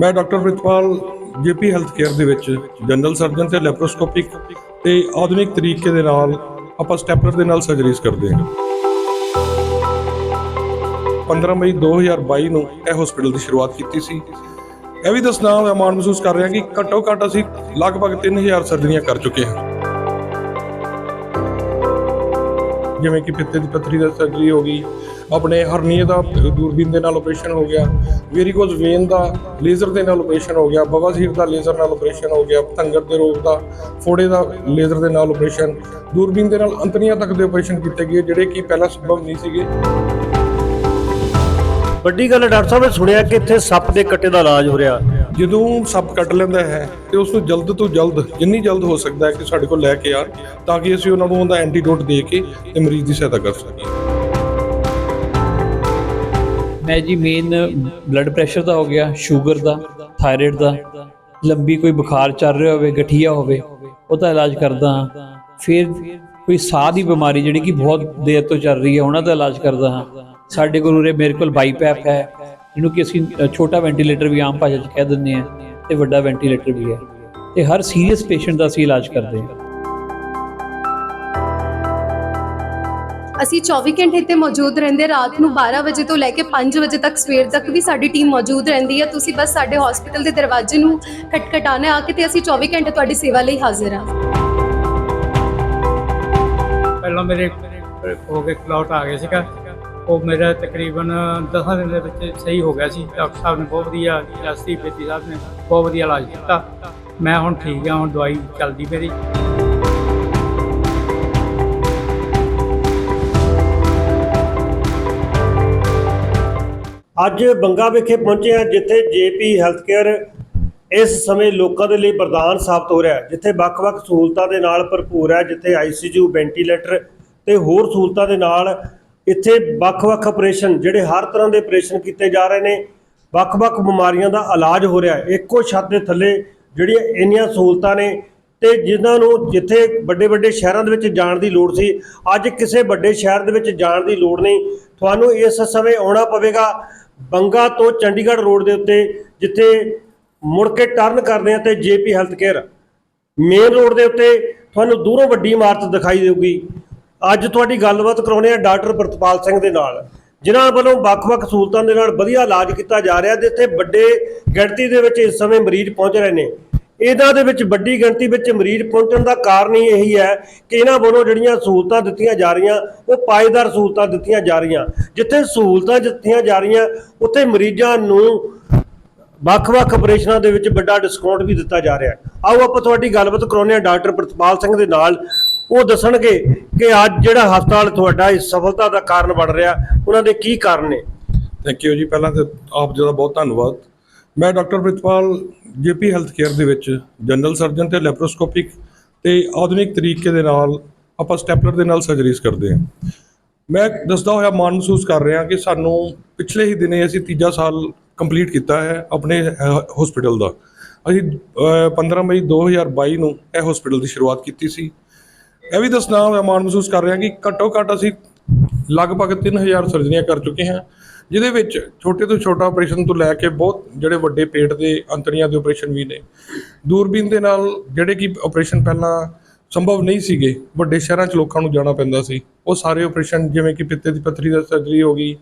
ਮੈਂ doctor Pritpal, JP health care ਦੇ ਵਿੱਚ ਜਨਰਲ ਸਰਜਨ ਤੇ ਲੈਪਰੋਸਕੋਪਿਕ ਤੇ ਆਧੁਨਿਕ ਤਰੀਕੇ ਦੇ ਨਾਲ ਆਪਾਂ ਸਟੈਪਲਰ ਦੇ ਨਾਲ ਸਰਜਰੀਜ਼ ਕਰਦੇ ਹਾਂ। 15 ਮਈ 2022 ਨੂੰ ਇਹ ਹਸਪੀਟਲ ਦੀ ਸ਼ੁਰੂਆਤ ਕੀਤੀ ਸੀ। ਇਹ ਵੀ ਦੱਸਣਾ ਮੈਂ ਮਾਣ ਮਹਿਸੂਸ ਕਰ ਰਿਹਾ ਕਿ ਘੱਟੋ ਘੱਟ ਅਸੀਂ ਲਗਭਗ 3000 ਸਰਜਰੀਆਂ ਕਰ ਚੁੱਕੇ ਹਾਂ। ਜਿਵੇਂ ਕਿ ਪਿੱਤੇ ਦੀ ਪੱਥਰੀ ਦਾ ਸਰਜਰੀ ਹੋ ਗਈ ਆਪਣੇ ਹਰਨੀਏ ਦਾ ਦੂਰਬੀਨ ਦੇ ਨਾਲ ਆਪਰੇਸ਼ਨ ਹੋ ਗਿਆ ਵੈਰੀਕੋਜ਼ ਵੇਨ ਦਾ ਲੇਜ਼ਰ ਦੇ ਨਾਲ ਆਪਰੇਸ਼ਨ ਹੋ ਗਿਆ ਬਵਾਸੀਰ ਦਾ ਲੇਜ਼ਰ ਨਾਲ ਆਪਰੇਸ਼ਨ ਹੋ ਗਿਆ ਪਤੰਗਰ ਦੇ ਰੋਗ ਦਾ ਫੋੜੇ ਦਾ ਲੇਜ਼ਰ ਦੇ ਨਾਲ ਆਪਰੇਸ਼ਨ ਦੂਰਬੀਨ ਦੇ ਨਾਲ ਅੰਤਰੀਆਂ ਤੱਕ ਦੇ ਆਪਰੇਸ਼ਨ ਕੀਤੇ ਗਏ ਜਿਹੜੇ ਕਿ ਪਹਿਲਾਂ ਸੰਭਵ ਨਹੀਂ ਸੀਗੇ। ਵੱਡੀ ਗੱਲ ਡਾਕਟਰ ਸਾਹਿਬ ਨੇ ਸੁਣਿਆ ਕਿ ਇੱਥੇ ਸੱਪ ਦੇ ਕੱਟੇ ਦਾ ਇਲਾਜ ਹੋ ਰਿਹਾ। ਜਦੋਂ ਸੱਪ ਕੱਟ ਲੈਂਦਾ ਹੈ ਤੇ ਉਸ ਨੂੰ ਜਲਦ ਤੋਂ ਜਲਦ ਜਿੰਨੀ ਜਲਦ ਹੋ ਸਕਦਾ ਹੈ ਕਿ ਸਾਡੇ ਕੋਲ ਲੈ ਕੇ ਆਉਣ ਤਾਂ ਕਿ ਅਸੀਂ ਉਹਨਾਂ ਨੂੰ ਉਹਦਾ ਐਂਟੀਡੋਟ ਦੇ ਕੇ ਤੇ ਮਰੀਜ਼ ਦੀ ਸਹਾਇਤਾ ਕਰ ਸਕੀਏ। ਮੈਂ ਜੀ ਮੇਨ ਬਲੱਡ ਪ੍ਰੈਸ਼ਰ ਦਾ ਹੋ ਗਿਆ ਸ਼ੂਗਰ ਦਾ ਥਾਇਰਾਇਡ ਦਾ, ਲੰਬੀ ਕੋਈ ਬੁਖਾਰ ਚੱਲ ਰਿਹਾ ਹੋਵੇ, ਗਠੀਆ ਹੋਵੇ ਉਹਦਾ ਇਲਾਜ ਕਰਦਾ ਹਾਂ। ਫਿਰ ਕੋਈ ਸਾਹ ਦੀ ਬਿਮਾਰੀ ਜਿਹੜੀ ਕਿ ਬਹੁਤ ਦੇਰ ਤੋਂ ਚੱਲ ਰਹੀ ਹੈ, ਉਹਨਾਂ ਦਾ ਇਲਾਜ ਕਰਦਾ ਹਾਂ। ਸਾਡੇ ਕੋਲ ਉਰੇ ਮੇਰੇ ਕੋਲ ਬਾਈਪੈਪ ਹੈ, ਜਿਹਨੂੰ ਕਿ ਅਸੀਂ ਛੋਟਾ ਵੈਂਟੀਲੇਟਰ ਵੀ ਆਮ ਭਾਸ਼ਾ 'ਚ ਕਹਿ ਦਿੰਦੇ ਹਾਂ, ਤੇ ਵੱਡਾ ਵੈਂਟੀਲੇਟਰ ਵੀ ਹੈ। ਤੇ ਹਰ ਸੀਰੀਅਸ ਪੇਸ਼ੈਂਟ ਦਾ ਅਸੀਂ ਇਲਾਜ ਕਰਦੇ ਹਾਂ। ਅਸੀਂ 24 ਘੰਟੇ ਇੱਥੇ ਮੌਜੂਦ ਰਹਿੰਦੇ, ਰਾਤ ਨੂੰ 12 ਵਜੇ ਤੋਂ ਲੈ ਕੇ 5 ਵਜੇ ਤੱਕ ਸਵੇਰ ਤੱਕ ਵੀ ਸਾਡੀ ਟੀਮ ਮੌਜੂਦ ਰਹਿੰਦੀ ਹੈ। ਤੁਸੀਂ ਬਸ ਸਾਡੇ ਹਸਪੀਟਲ ਦੇ ਦਰਵਾਜ਼ੇ ਨੂੰ ਖਟਖਟਾਣਾ ਆ ਕੇ ਤੇ ਅਸੀਂ 24 ਘੰਟੇ ਤੁਹਾਡੀ ਸੇਵਾ ਲਈ ਹਾਜ਼ਰ ਹਾਂ। ਪਹਿਲਾਂ ਮੇਰੇ ਹੋ ਕੇ ਕਲੌਟ ਆ ਗਿਆ ਸੀਗਾ। ਉਹ ਮੇਰਾ ਤਕਰੀਬਨ 10 ਦਿਨ ਦੇ ਵਿੱਚ ਸਹੀ ਹੋ ਗਿਆ ਸੀ। ਡਾਕਟਰ ਸਾਹਿਬ ਨੇ ਬਹੁਤ ਵਧੀਆ ਜਸਤੀ ਬੇਦੀ ਸਾਹਿਬ ਨੇ ਬਹੁਤ ਵਧੀਆ ਇਲਾਜ ਕੀਤਾ। ਮੈਂ ਹੁਣ ਠੀਕ ਹਾਂ, ਹੁਣ ਦਵਾਈ ਚੱਲਦੀ ਮੇਰੀ ਅੱਜ ਬੰਗਾ ਵਿਖੇ ਪਹੁੰਚੇ ਹਾਂ, ਜਿੱਥੇ ਜੇਪੀ ਹੈਲਥ ਕੇਅਰ ਇਸ ਸਮੇਂ ਲੋਕਾਂ ਦੇ ਲਈ ਵਰਦਾਨ ਸਾਬਤ ਹੋ ਰਿਹਾ ਹੈ, ਜਿੱਥੇ ਵੱਖ-ਵੱਖ ਸਹੂਲਤਾਂ ਦੇ ਨਾਲ ਭਰਪੂਰ ਹੈ, ਜਿੱਥੇ ਆਈਸੀਯੂ ਵੈਂਟੀਲੇਟਰ ਤੇ ਹੋਰ ਸਹੂਲਤਾਂ ਦੇ ਨਾਲ ਇੱਥੇ ਵੱਖ-ਵੱਖ ਆਪਰੇਸ਼ਨ ਜਿਹੜੇ ਹਰ ਤਰ੍ਹਾਂ ਦੇ ਆਪਰੇਸ਼ਨ ਕੀਤੇ ਜਾ ਰਹੇ ਨੇ, ਵੱਖ-ਵੱਖ ਬਿਮਾਰੀਆਂ ਦਾ ਇਲਾਜ ਹੋ ਰਿਹਾ ਹੈ। ਇੱਕੋ ਛੱਤ ਦੇ ਥੱਲੇ ਜਿਹੜੀਆਂ ਇੰਨੀਆਂ ਸਹੂਲਤਾਂ ਨੇ ਤੇ ਜਿਨ੍ਹਾਂ ਨੂੰ ਜਿੱਥੇ ਵੱਡੇ ਵੱਡੇ ਸ਼ਹਿਰਾਂ ਦੇ ਵਿੱਚ ਜਾਣ ਦੀ ਲੋੜ ਸੀ, ਅੱਜ ਕਿਸੇ ਵੱਡੇ ਸ਼ਹਿਰ ਦੇ ਵਿੱਚ ਜਾਣ ਦੀ ਲੋੜ ਨਹੀਂ। ਤੁਹਾਨੂੰ ਇਸ ਸਮੇਂ ਆਉਣਾ ਪਵੇਗਾ। ਬੰਗਾ ਤੋਂ ਚੰਡੀਗੜ੍ਹ ਰੋਡ ਦੇ ਉੱਤੇ, ਜਿੱਥੇ ਮੁੜ ਕੇ ਟਰਨ ਕਰਦੇ ਆ ਤੇ JP health care main road ਦੇ ਉੱਤੇ ਤੁਹਾਨੂੰ ਦੂਰੋਂ ਵੱਡੀ ਇਮਾਰਤ ਦਿਖਾਈ ਦੇਊਗੀ। ਅੱਜ ਤੁਹਾਡੀ ਗੱਲਬਾਤ ਕਰਾਉਣੇ ਆ ਡਾਕਟਰ ਪ੍ਰਤਪਾਲ ਸਿੰਘ ਦੇ ਨਾਲ, ਜਿਨ੍ਹਾਂ ਵੱਲੋਂ ਵੱਖ-ਵੱਖ ਸਹੂਲਤਾਂ ਦੇ ਨਾਲ ਵਧੀਆ ਇਲਾਜ ਕੀਤਾ ਜਾ ਰਿਹਾ, ਜਿੱਥੇ ਵੱਡੇ ਗਿਣਤੀ ਦੇ ਵਿੱਚ ਇਸ ਸਮੇਂ ਮਰੀਜ਼ ਪਹੁੰਚ ਰਹੇ ਨੇ। ਇਹਨਾਂ ਦੇ ਵਿੱਚ ਵੱਡੀ ਗਿਣਤੀ ਵਿੱਚ ਮਰੀਜ਼ ਪਹੁੰਚਣ ਦਾ ਕਾਰਨ ਹੀ ਇਹੀ ਹੈ ਕਿ ਇਹਨਾਂ ਵੱਲੋਂ ਜਿਹੜੀਆਂ ਸਹੂਲਤਾਂ ਦਿੱਤੀਆਂ ਜਾ ਰਹੀਆਂ, ਉਹ ਪਾਏਦਾਰ ਸਹੂਲਤਾਂ ਦਿੱਤੀਆਂ ਜਾ ਰਹੀਆਂ। ਜਿੱਥੇ ਸਹੂਲਤਾਂ ਦਿੱਤੀਆਂ ਜਾ ਰਹੀਆਂ, ਉੱਥੇ ਮਰੀਜ਼ਾਂ ਨੂੰ ਵੱਖ-ਵੱਖ ਆਪਰੇਸ਼ਨਾਂ ਦੇ ਵਿੱਚ ਵੱਡਾ ਡਿਸਕਾਊਂਟ ਵੀ ਦਿੱਤਾ ਜਾ ਰਿਹਾ ਆਓ ਆਪਾਂ ਤੁਹਾਡੀ ਗੱਲਬਾਤ ਕਰਾਉਂਦੇ ਹਾਂ ਡਾਕਟਰ ਪ੍ਰਤਪਾਲ ਸਿੰਘ ਦੇ ਨਾਲ। ਉਹ ਦੱਸਣਗੇ ਕਿ ਅੱਜ ਜਿਹੜਾ ਹਸਪਤਾਲ ਤੁਹਾਡਾ ਇਸ ਸਫਲਤਾ ਦਾ ਕਾਰਨ ਬਣ ਰਿਹਾ, ਉਹਨਾਂ ਦੇ ਕੀ ਕਾਰਨ ਨੇ? ਥੈਂਕ ਯੂ ਜੀ। ਪਹਿਲਾਂ ਤਾਂ ਆਪ ਜੀ ਦਾ ਬਹੁਤ ਧੰਨਵਾਦ। ਮੈਂ doctor Pritpal JP health care ਦੇ ਵਿੱਚ ਜਨਰਲ ਸਰਜਨ ਤੇ ਲੈਪਰੋਸਕੋਪਿਕ ਤੇ ਆਧੁਨਿਕ ਤਰੀਕੇ ਦੇ ਨਾਲ ਆਪਾਂ ਸਟੈਪਲਰ ਦੇ ਨਾਲ ਸਰਜਰੀਜ਼ ਕਰਦੇ ਹਾਂ। ਮੈਂ ਦੱਸਦਾ ਹੋਇਆ ਮਾਣ ਮਹਿਸੂਸ ਕਰ ਰਿਹਾ ਕਿ ਸਾਨੂੰ ਪਿਛਲੇ ਹੀ ਦਿਨੇ ਅਸੀਂ ਤੀਜਾ ਸਾਲ ਕੰਪਲੀਟ ਕੀਤਾ ਹੈ ਆਪਣੇ ਹਸਪੀਟਲ ਦਾ। ਅਸੀਂ ਅਹ, 15 ਮਈ 2022 ਨੂੰ ਇਹ ਹਸਪੀਟਲ ਦੀ ਸ਼ੁਰੂਆਤ ਕੀਤੀ ਸੀ। ਇਹ ਵੀ ਦੱਸਣਾ ਹੋਇਆ ਮਾਣ ਮਹਿਸੂਸ ਕਰ ਰਿਹਾ ਕਿ ਘੱਟੋ ਘੱਟ ਅਸੀਂ ਲਗਭਗ 3000 ਸਰਜਰੀਆਂ ਕਰ ਚੁੱਕੇ ਹਾਂ। ਜਿਹਦੇ ਵਿੱਚ ਛੋਟੇ ਤੋਂ ਛੋਟਾ ਆਪਰੇਸ਼ਨ ਤੋਂ ਲੈ ਕੇ ਬਹੁਤ ਜਿਹੜੇ ਵੱਡੇ ਪੇਟ ਦੇ ਅੰਤੜੀਆਂ ਦੇ ਆਪਰੇਸ਼ਨ ਵੀ ਨੇ। ਦੂਰਬੀਨ ਦੇ ਨਾਲ ਜਿਹੜੇ ਕਿ ਆਪਰੇਸ਼ਨ ਪਹਿਲਾਂ ਸੰਭਵ ਨਹੀਂ ਸੀਗੇ, ਵੱਡੇ ਸ਼ਹਿਰਾਂ 'ਚ ਲੋਕਾਂ ਨੂੰ ਜਾਣਾ ਪੈਂਦਾ ਸੀ। ਉਹ ਸਾਰੇ ਆਪਰੇਸ਼ਨ ਜਿਵੇਂ ਕਿ ਪਿੱਤੇ ਦੀ ਪੱਥਰੀ ਦਾ ਸਰਜਰੀ ਹੋ ਗਈ,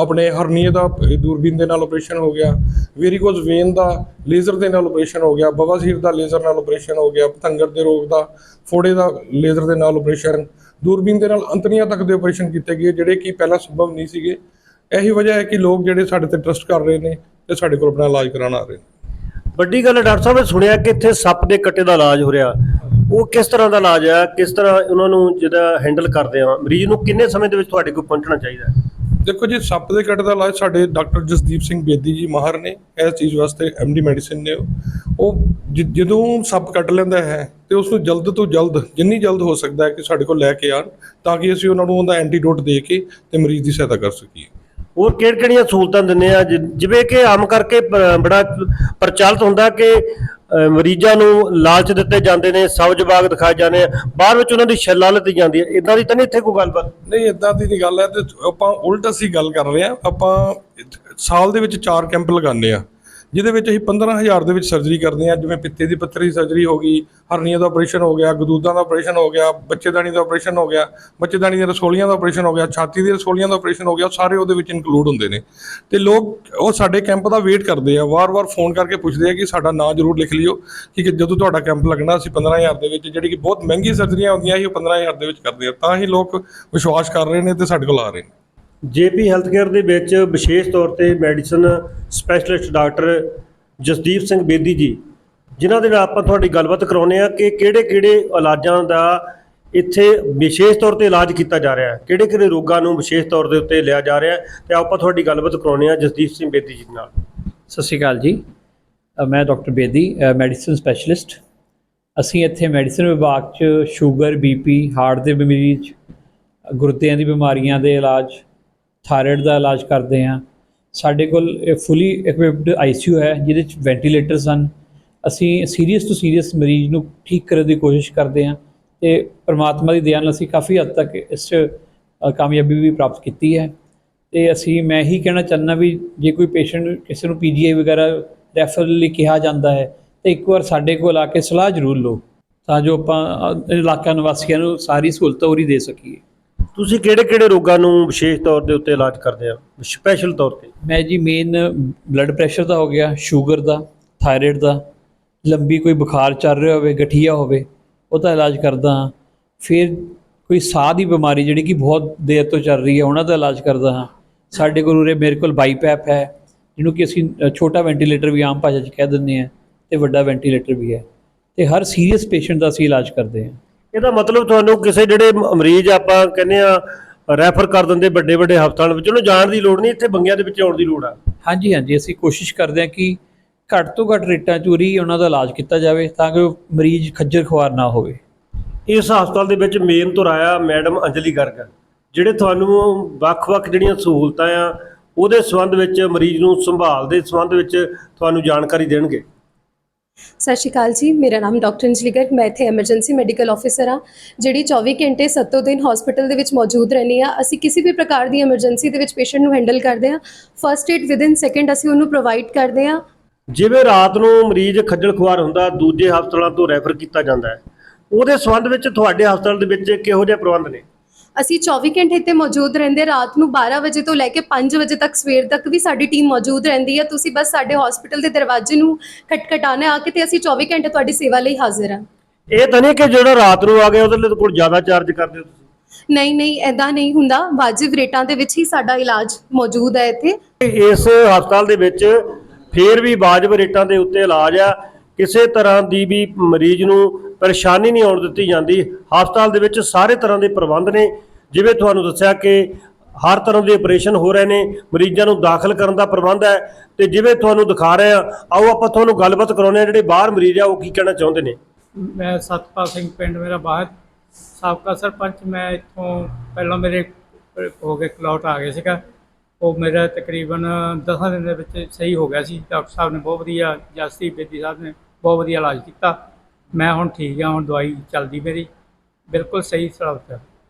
ਆਪਣੇ ਹਰਨੀਏ ਦਾ ਦੂਰਬੀਨ ਦੇ ਨਾਲ ਆਪਰੇਸ਼ਨ ਹੋ ਗਿਆ ਵੇਰੀਕੋਜ਼ ਵੇਨ ਦਾ ਲੇਜ਼ਰ ਦੇ ਨਾਲ ਆਪਰੇਸ਼ਨ ਹੋ ਗਿਆ, ਬਵਾਸੀਰ ਦਾ ਲੇਜ਼ਰ ਨਾਲ ਆਪਰੇਸ਼ਨ ਹੋ ਗਿਆ, ਪਤੰਗਰ ਦੇ ਰੋਗ ਦਾ, ਫੋੜੇ ਦਾ ਲੇਜ਼ਰ ਦੇ ਨਾਲ ਆਪਰੇਸ਼ਨ ਦੂਰਬੀਨ ਦੇ ਨਾਲ ਅੰਤਰੀਆਂ ਤੱਕ ਦੇ ਆਪਰੇਸ਼ਨ ਕੀਤੇ ਗਏ, ਜਿਹੜੇ ਕਿ ਪਹਿਲਾਂ ਸੰਭਵ ਨਹੀਂ ਸੀਗੇ। ਇਹੀ ਵਜ੍ਹਾ ਹੈ ਕਿ ਲੋਕ ਜਿਹੜੇ ਸਾਡੇ ਤੇ ਟਰਸਟ ਕਰ ਰਹੇ ਨੇ ਤੇ ਸਾਡੇ ਕੋਲ ਆਪਣਾ ਇਲਾਜ ਕਰਾਉਣ ਆ ਰਹੇ ਨੇ। ਵੱਡੀ ਗੱਲ ਡਾਕਟਰ ਸਾਹਿਬ ਨੇ ਸੁਣਿਆ ਕਿ ਇੱਥੇ ਸੱਪ ਦੇ ਕੱਟੇ ਦਾ ਇਲਾਜ ਹੋ ਰਿਹਾ। ਉਹ ਕਿਸ ਤਰ੍ਹਾਂ ਦਾ ਇਲਾਜ ਹੈ? ਕਿਸ ਤਰ੍ਹਾਂ ਉਹਨਾਂ ਨੂੰ ਜਿਹੜਾ ਹੈਂਡਲ ਕਰਦੇ ਆ ਮਰੀਜ਼ ਨੂੰ ਕਿੰਨੇ ਸਮੇਂ ਦੇ ਵਿੱਚ ਤੁਹਾਡੇ ਕੋਲ ਪਹੁੰਚਣਾ ਚਾਹੀਦਾ ਹੈ? ਦੇਖੋ ਜੀ ਸੱਪ ਦੇ ਕੱਟ ਦਾ ਇਲਾਜ ਸਾਡੇ ਡਾਕਟਰ ਜਸਦੀਪ ਸਿੰਘ ਬੇਦੀ ਜੀ ਮਾਹਰ ਨੇ। ਇਸ ਚੀਜ਼ ਵਾਸਤੇ ਐਮਡੀ ਮੈਡੀਸਿਨ ਨੇ ਉਹ। ਜਦੋਂ ਸੱਪ ਕੱਟ ਲੈਂਦਾ ਹੈ ਤੇ ਉਸ ਨੂੰ ਜਲਦ ਤੋਂ ਜਲਦ ਜਿੰਨੀ ਜਲਦ ਹੋ ਸਕਦਾ ਹੈ ਕਿ ਸਾਡੇ ਕੋਲ ਲੈ ਕੇ ਆਉਣ ਤਾਂ ਕਿ ਅਸੀਂ ਉਹਨਾਂ ਨੂੰ ਉਹਦਾ ਐਂਟੀਡੋਟ ਦੇ ਕੇ ਤੇ ਮਰੀਜ਼ ਦੀ ਸਹਾਇਤਾ ਕਰ ਸਕੀਏ। ਹੋਰ ਕਿਹੜੀਆਂ ਸਹੂਲਤਾਂ ਦਿੰਦੇ ਆ? ਜਿ- ਜਿਵੇਂ ਕਿ ਆਮ ਕਰਕੇ ਪ- ਬੜਾ ਪ੍ਰਚਲਿਤ ਹੁੰਦਾ ਕਿ ਅ, ਮਰੀਜ਼ਾਂ ਨੂੰ ਲਾਲਚ ਦਿੱਤੇ ਜਾਂਦੇ ਨੇ ਸਬਜ਼ ਬਾਗ ਦਿਖਾਏ ਜਾਂਦੇ ਆ ਬਾਅਦ ਵਿੱਚ ਉਹਨਾਂ ਦੀ ਛੱਲਾ ਲੱਤੀ ਜਾਂਦੀ ਹੈ ਇਦਾਂ ਦੀ ਤਾਂ ਨਹੀਂ ਇੱਥੇ ਕੋਈ ਗੱਲਬਾਤ? ਨਹੀਂ ਇਦਾਂ ਦੀ ਨਹੀਂ ਗੱਲ ਹੈ ਤੇ ਆਪਾਂ ਉਲਟ ਅਸੀਂ ਗੱਲ ਕਰ ਰਹੇ ਹਾਂ। ਆਪਾਂ ਸਾਲ ਦੇ ਵਿੱਚ ਚਾਰ ਕੈਂਪ ਲਗਾਉਂਦੇ ਆ ਜਿਹਦੇ ਵਿੱਚ ਅਸੀਂ 15000 ਦੇ ਵਿੱਚ ਸਰਜਰੀ ਕਰਦੇ ਹਾਂ, ਜਿਵੇਂ ਪਿੱਤੇ ਦੀ ਪੱਥਰੀ ਸਰਜਰੀ ਹੋ ਗਈ, ਹਰਨੀਆ ਦਾ ਆਪਰੇਸ਼ਨ ਹੋ ਗਿਆ, ਗਦੂਦਾਂ ਦਾ ਆਪਰੇਸ਼ਨ ਹੋ ਗਿਆ, ਬੱਚੇਦਾਨੀ ਦਾ ਆਪਰੇਸ਼ਨ ਹੋ ਗਿਆ, ਬੱਚੇਦਾਨੀ ਦੀਆਂ ਰਸੋਲੀਆਂ ਦਾ ਆਪਰੇਸ਼ਨ ਹੋ ਗਿਆ, ਛਾਤੀ ਦੀਆਂ ਰਸੋਲੀਆਂ ਦਾ ਆਪਰੇਸ਼ਨ ਹੋ ਗਿਆ, ਉਹ ਸਾਰੇ ਉਹਦੇ ਵਿੱਚ ਇਨਕਲੂਡ ਹੁੰਦੇ ਨੇ। ਤੇ ਲੋਕ ਉਹ ਸਾਡੇ ਕੈਂਪ ਦਾ ਵੇਟ ਕਰਦੇ ਆ, ਵਾਰ-ਵਾਰ ਫੋਨ ਕਰਕੇ ਪੁੱਛਦੇ ਆ ਕਿ ਸਾਡਾ ਨਾਂ ਜ਼ਰੂਰ ਲਿਖ ਲਿਓ ਕਿ ਕਿ ਜਦੋਂ ਤੁਹਾਡਾ ਕੈਂਪ ਲੱਗਣਾ, ਅਸੀਂ 15000 ਦੇ ਵਿੱਚ, ਜਿਹੜੀ ਕਿ ਬਹੁਤ ਮਹਿੰਗੀ ਸਰਜਰੀਆਂ ਹੁੰਦੀਆਂ ਸੀ ਉਹ 15000 ਦੇ ਵਿੱਚ ਕਰਦੇ ਆ। ਤਾਂ ਹੀ ਲੋਕ ਵਿਸ਼ਵਾਸ ਕਰ ਰਹੇ ਨੇ ਤੇ ਸਾਡੇ ਕੋਲ ਆ ਰਹੇ ਨੇ। ਜੇਪੀ ਹੈਲਥਕੇਅਰ ਦੇ ਵਿੱਚ ਵਿਸ਼ੇਸ਼ ਤੌਰ ਤੇ medicine specialist doctor Jasdeep Singh Bedi ji, ਜਿਨ੍ਹਾਂ ਦੇ ਨਾਲ ਆਪਾਂ ਤੁਹਾਡੀ ਗੱਲਬਾਤ ਕਰਾਉਨੇ ਆ ਕਿ ਕਿਹੜੇ-ਕਿਹੜੇ ਇਲਾਜਾਂ ਦਾ ਇੱਥੇ ਵਿਸ਼ੇਸ਼ ਤੌਰ ਤੇ ਇਲਾਜ ਕੀਤਾ ਜਾ ਰਿਹਾ ਹੈ, ਕਿਹੜੇ-ਕਿਹੜੇ ਰੋਗਾਂ ਨੂੰ ਵਿਸ਼ੇਸ਼ ਤੌਰ ਦੇ ਉੱਤੇ ਲਿਆ ਜਾ ਰਿਹਾ ਹੈ, ਤੇ ਆਪਾਂ ਤੁਹਾਡੀ ਗੱਲਬਾਤ ਕਰਾਉਨੇ ਆ ਜਸਦੀਪ ਸਿੰਘ ਬੇਦੀ ਜੀ ਨਾਲ। ਸਤਿ ਸ਼੍ਰੀ ਅਕਾਲ ਜੀ। ਮੈਂ ਡਾਕਟਰ ਬੇਦੀ ਮੈਡੀਸਨ ਸਪੈਸ਼ਲਿਸਟ। ਅਸੀਂ ਇੱਥੇ ਮੈਡੀਸਨ ਵਿਭਾਗ 'ਚ ਸ਼ੂਗਰ ਬੀਪੀ ਹਾਰਟ ਦੇ ਮਰੀਜ਼ ਗੁਰਦਿਆਂ ਦੀ ਬਿਮਾਰੀਆਂ ਦੇ ਇਲਾਜ ਥਾਇਰਾਇਡ ਦਾ ਇਲਾਜ ਕਰਦੇ ਹਾਂ। ਸਾਡੇ ਕੋਲ ਫੁੱਲੀ ਇਕਵਿਪਡ ਆਈਸੀਯੂ ਹੈ, ਜਿਹਦੇ 'ਚ ਵੈਂਟੀਲੇਟਰਸ ਹਨ। ਅਸੀਂ ਸੀਰੀਅਸ ਤੋਂ ਸੀਰੀਅਸ ਮਰੀਜ਼ ਨੂੰ ਠੀਕ ਕਰਨ ਦੀ ਕੋਸ਼ਿਸ਼ ਕਰਦੇ ਹਾਂ ਤੇ ਪ੍ਰਮਾਤਮਾ ਦੀ ਦਇਆ ਨਾਲ ਅਸੀਂ ਕਾਫੀ ਹੱਦ ਤੱਕ ਇਸ 'ਚ ਕਾਮਯਾਬੀ ਵੀ ਪ੍ਰਾਪਤ ਕੀਤੀ ਹੈ। ਤੇ ਅਸੀਂ, ਮੈਂ ਹੀ ਕਹਿਣਾ ਚਾਹੁੰਦਾ ਵੀ ਜੇ ਕੋਈ ਪੇਸ਼ੈਂਟ ਕਿਸੇ ਨੂੰ ਪੀਜੀਆਈ ਵਗੈਰਾ ਰੈਫਰਲ ਲਈ ਕਿਹਾ ਜਾਂਦਾ ਹੈ, ਤੇ ਇੱਕ ਵਾਰ ਸਾਡੇ ਕੋਲ ਆ ਕੇ ਸਲਾਹ ਜ਼ਰੂਰ ਲਓ, ਤਾਂ ਜੋ ਆਪਾਂ ਇਲਾਕਾ ਨਿਵਾਸੀਆਂ ਨੂੰ ਸਾਰੀ ਸਹੂਲਤ ਉਰੀ ਦੇ ਸਕੀਏ। ਤੁਸੀਂ ਕਿਹੜੇ-ਕਿਹੜੇ ਰੋਗਾਂ ਨੂੰ ਵਿਸ਼ੇਸ਼ ਤੌਰ ਦੇ ਉੱਤੇ ਇਲਾਜ ਕਰਦੇ ਆ? ਸਪੈਸ਼ਲ ਤੌਰ ਤੇ। ਮੈਂ ਜੀ ਮੇਨ ਬਲੱਡ ਪ੍ਰੈਸ਼ਰ ਦਾ ਹੋ ਗਿਆ ਸ਼ੂਗਰ ਦਾ ਥਾਇਰਾਇਡ ਦਾ, ਲੰਬੀ ਕੋਈ ਬੁਖਾਰ ਚੱਲ ਰਿਹਾ ਹੋਵੇ, ਗਠੀਆ ਹੋਵੇ ਉਹਦਾ ਇਲਾਜ ਕਰਦਾ ਹਾਂ। ਫਿਰ ਕੋਈ ਸਾਹ ਦੀ ਬਿਮਾਰੀ ਜਿਹੜੀ ਕਿ ਬਹੁਤ ਦੇਰ ਤੋਂ ਚੱਲ ਰਹੀ ਹੈ, ਉਹਨਾਂ ਦਾ ਇਲਾਜ ਕਰਦਾ ਹਾਂ। ਸਾਡੇ ਕੋਲ ਉਰੇ ਮੇਰੇ ਕੋਲ ਬਾਈਪੈਪ ਹੈ, ਜਿਹਨੂੰ ਕਿ ਅਸੀਂ ਛੋਟਾ ਵੈਂਟੀਲੇਟਰ ਵੀ ਆਮ ਭਾਸ਼ਾ 'ਚ ਕਹਿ ਦਿੰਦੇ ਹਾਂ ਤੇ ਵੱਡਾ ਵੈਂਟੀਲੇਟਰ ਵੀ ਹੈ। ਤੇ ਹਰ ਸੀਰੀਅਸ ਪੇਸ਼ੈਂਟ ਦਾ ਅਸੀਂ ਇਲਾਜ ਕਰਦੇ ਹਾਂ। ਇਹਦਾ ਮਤਲਬ ਤੁਹਾਨੂੰ ਕਿਸੇ ਜਿਹੜੇ ਮਰੀਜ਼ ਆਪਾਂ ਕਹਿੰਦੇ ਆ ਰੈਫਰ ਕਰ ਦਿੰਦੇ ਵੱਡੇ ਵੱਡੇ ਹਸਪਤਾਲਾਂ ਵਿੱਚ ਉਹਨੂੰ ਜਾਣ ਦੀ ਲੋੜ ਨਹੀਂ ਇੱਥੇ ਬੰਗਿਆਂ ਦੇ ਵਿੱਚ ਆਉਣ ਦੀ ਲੋੜ ਆ। ਹਾਂਜੀ ਹਾਂਜੀ ਅਸੀਂ ਕੋਸ਼ਿਸ਼ ਕਰਦੇ ਹਾਂ ਕਿ ਘੱਟ ਤੋਂ ਘੱਟ ਰੇਟਾਂ 'ਚ ਉਰੀ ਉਹਨਾਂ ਦਾ ਇਲਾਜ ਕੀਤਾ ਜਾਵੇ ਤਾਂ ਕਿ ਉਹ ਮਰੀਜ਼ ਖੱਜਲ ਖੁਆਰ ਨਾ ਹੋਵੇ। ਇਸ ਹਸਪਤਾਲ ਦੇ ਵਿੱਚ ਮੇਨ ਤੋਂ ਆਇਆ ਮੈਡਮ ਅੰਜਲੀ ਗਰਗ ਜਿਹੜੇ ਤੁਹਾਨੂੰ ਵੱਖ-ਵੱਖ ਜਿਹੜੀਆਂ ਸਹੂਲਤਾਂ ਆ ਉਹਦੇ ਸੰਬੰਧ ਵਿੱਚ ਮਰੀਜ਼ ਨੂੰ ਸੰਭਾਲ ਦੇ ਸੰਬੰਧ ਵਿੱਚ ਤੁਹਾਨੂੰ ਜਾਣਕਾਰੀ ਦੇਣਗੇ। ਸਤਿ ਸ਼੍ਰੀ ਅਕਾਲ ਜੀ, ਮੇਰਾ ਨਾਮ ਡਾਕਟਰ ਅੰਜਲੀ ਗਰਗ, ਮੈਂ ਇੱਥੇ ਐਮਰਜੈਂਸੀ ਮੈਡੀਕਲ ਆਫੀਸਰ ਹਾਂ, ਜਿਹੜੀ 24 ਘੰਟੇ ਸੱਤੋ ਦਿਨ ਹਸਪੀਟਲ ਦੇ ਵਿੱਚ ਮੌਜੂਦ ਰਹਿੰਦੀ ਆ ਅਸੀਂ ਕਿਸੇ ਵੀ ਪ੍ਰਕਾਰ ਦੀ ਐਮਰਜੈਂਸੀ ਦੇ ਵਿੱਚ ਪੇਸ਼ੈਂਟ ਨੂੰ ਹੈਂਡਲ ਕਰਦੇ ਹਾਂ। ਫਰਸਟ ਏਡ ਵਿਦਿਨ ਸੈਕਿੰਡ ਅਸੀਂ ਉਹਨੂੰ ਪ੍ਰੋਵਾਈਡ ਕਰਦੇ ਹਾਂ। ਜਿਵੇਂ ਰਾਤ ਨੂੰ ਮਰੀਜ਼ ਖੱਜਲ ਖੁਆਰ ਹੁੰਦਾ, ਦੂਜੇ ਹਸਪਤਾਲਾਂ ਤੋਂ ਰੈਫਰ ਕੀਤਾ ਜਾਂਦਾ ਹੈ। ਉਹਦੇ ਸੰਬੰਧ ਵਿੱਚ ਤੁਹਾਡੇ ਹਸਪਤਾਲ ਦੇ ਵਿੱਚ ਕਿਹੋ ਜਿਹੇ ਪ੍ਰਬੰਧ ਨੇ? ਅਸੀਂ 24 ਘੰਟੇ ਇੱਥੇ ਮੌਜੂਦ ਰਹਿੰਦੇ ਰਾਤ ਨੂੰ 12 ਵਜੇ ਤੋਂ ਲੈ ਕੇ 5 ਵਜੇ ਤੱਕ ਸਵੇਰ ਤੱਕ ਵੀ ਸਾਡੀ ਟੀਮ ਮੌਜੂਦ ਰਹਿੰਦੀ ਹੈ। ਤੁਸੀਂ ਬਸ ਸਾਡੇ ਹਸਪੀਟਲ ਦੇ ਦਰਵਾਜ਼ੇ ਨੂੰ ਖਟਖਟਾਣਾ ਆ ਕੇ ਤੇ ਅਸੀਂ 24 ਘੰਟੇ ਤੁਹਾਡੀ ਸੇਵਾ ਲਈ ਹਾਜ਼ਰ ਹਾਂ। ਇਹ ਤਾਂ ਨਹੀਂ ਕਿ ਜਿਹੜਾ ਰਾਤ ਨੂੰ ਆ ਗਿਆ ਉਹਦੇ ਲਈ ਕੋਲ ਜ਼ਿਆਦਾ ਚਾਰਜ ਕਰਦੇ ਹੋ ਤੁਸੀਂ? ਨਹੀਂ ਨਹੀਂ ਐਦਾਂ ਨਹੀਂ ਹੁੰਦਾ। ਵਾਜਿਬ ਰੇਟਾਂ ਦੇ ਵਿੱਚ ਹੀ ਸਾਡਾ ਇਲਾਜ ਮੌਜੂਦ ਹੈ ਇੱਥੇ। ਇਸ ਹਸਪਤਾਲ ਦੇ ਵਿੱਚ ਫੇਰ ਵੀ ਵਾਜਬ ਰੇਟਾਂ ਦੇ ਉੱਤੇ ਇਲਾਜ ਆ। ਕਿਸੇ ਤਰ੍ਹਾਂ ਦੀ ਵੀ ਮਰੀਜ਼ ਨੂੰ ਪਰੇਸ਼ਾਨੀ ਨਹੀਂ ਆਉਣ ਦਿੱਤੀ ਜਾਂਦੀ। ਹਸਪਤਾਲ ਦੇ ਵਿੱਚ ਸਾਰੇ ਤਰ੍ਹਾਂ ਦੇ ਪ੍ਰਬੰਧ ਨੇ। ਜਿਵੇਂ ਤੁਹਾਨੂੰ ਦੱਸਿਆ ਕਿ ਹਰ ਤਰ੍ਹਾਂ ਦੇ ਆਪਰੇਸ਼ਨ ਹੋ ਰਹੇ ਨੇ, ਮਰੀਜ਼ਾਂ ਨੂੰ ਦਾਖਲ ਕਰਨ ਦਾ ਪ੍ਰਬੰਧ ਹੈ ਤੇ ਜਿਵੇਂ ਤੁਹਾਨੂੰ ਦਿਖਾ ਰਹੇ ਆ ਆਓ ਆਪਾਂ ਤੁਹਾਨੂੰ ਗੱਲਬਾਤ ਕਰਾਉਂਦੇ ਆ ਜਿਹੜੇ ਬਾਹਰ ਮਰੀਜ਼ ਆ, ਉਹ ਕੀ ਕਹਿਣਾ ਚਾਹੁੰਦੇ ਨੇ? ਮੈਂ ਸਤਪਾਲ ਸਿੰਘ ਪਿੰਡ ਮੇਰਾ ਬਾਹਰ, ਸਾਬਕਾ ਸਰਪੰਚ, ਮੈਂ ਇੱਥੋਂ ਪਹਿਲਾਂ ਮੇਰੇ ਹੋ ਕੇ ਕਲੌਟ ਆ ਗਏ ਸੀਗਾ। ਉਹ ਮੇਰਾ ਤਕਰੀਬਨ 10 ਦਿਨ ਦੇ ਵਿੱਚ ਸਹੀ ਹੋ ਗਿਆ ਸੀ। ਡਾਕਟਰ ਸਾਹਿਬ ਨੇ ਬਹੁਤ ਵਧੀਆ ਜਸਤੀ ਬੇਦੀ ਸਾਹਿਬ ਨੇ ਬਹੁਤ ਵਧੀਆ ਇਲਾਜ ਕੀਤਾ। ਮੈਂ ਹੁਣ ਠੀਕ ਹਾਂ, ਹੁਣ ਦਵਾਈ ਚੱਲਦੀ ਮੇਰੀ। ਬਿਲਕੁਲ ਸਹੀ ਸਲਾਮਤ ਹੈ